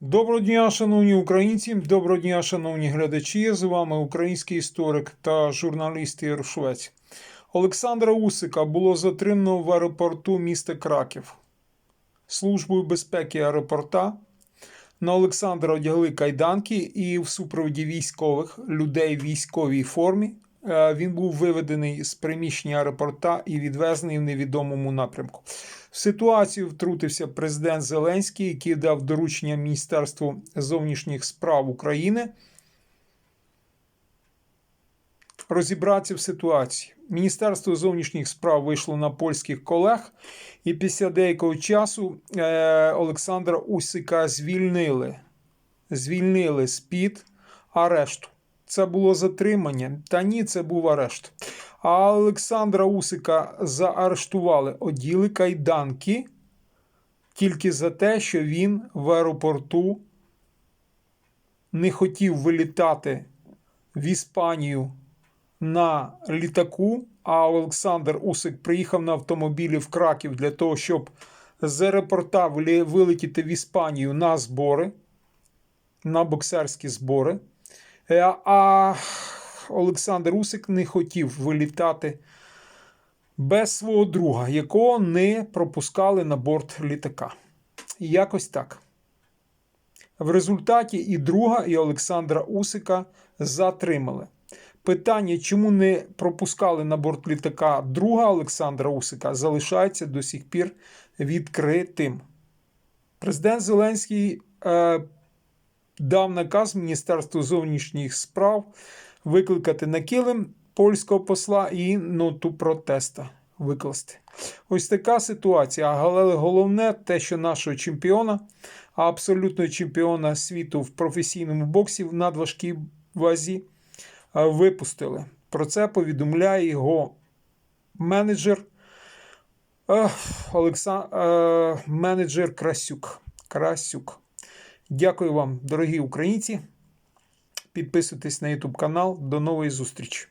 Доброго дня, шановні українці, доброго дня, шановні глядачі. З вами український історик та журналіст Ігор Швець. Олександра Усика було затримано в аеропорту міста Краків. Службою безпеки аеропорта на Олександра одягли кайданки і в супроводі військових людей в військовій формі. Е, Він був виведений з приміщення аеропорта і відвезений в невідомому напрямку. В ситуацію втрутився президент Зеленський, який дав доручення Міністерству зовнішніх справ України розібратися в ситуації. Міністерство зовнішніх справ вийшло на польських колег, і після деякого часу е, Олександра Усика звільнили. Звільнили з-під арешту. Це було затримання. Та ні, це був арешт. А Олександра Усика заарештували, оділи кайданки тільки за те, що він в аеропорту не хотів вилітати в Іспанію на літаку. А Олександр Усик приїхав на автомобілі в Краків для того, щоб з аеропорта вилетіти в Іспанію на збори, на боксерські збори. Е, А Олександр Усик не хотів вилітати без свого друга, якого не пропускали на борт літака. Якось так. В результаті і друга, і Олександра Усика затримали. Питання, чому не пропускали на борт літака друга Олександра Усика, залишається до сих пір відкритим. Президент Зеленський е, дав наказ Міністерству зовнішніх справ викликати на килим польського посла і ноту протеста викласти. Ось така ситуація. Але головне те, що нашого чемпіона, а абсолютного чемпіона світу в професійному боксі в надважкій вазі е, випустили. Про це повідомляє його менеджер е, Олексан... е, менеджер Красюк. Красюк. Дякую вам, дорогі українці. Підписуйтесь на YouTube канал. До нової зустрічі!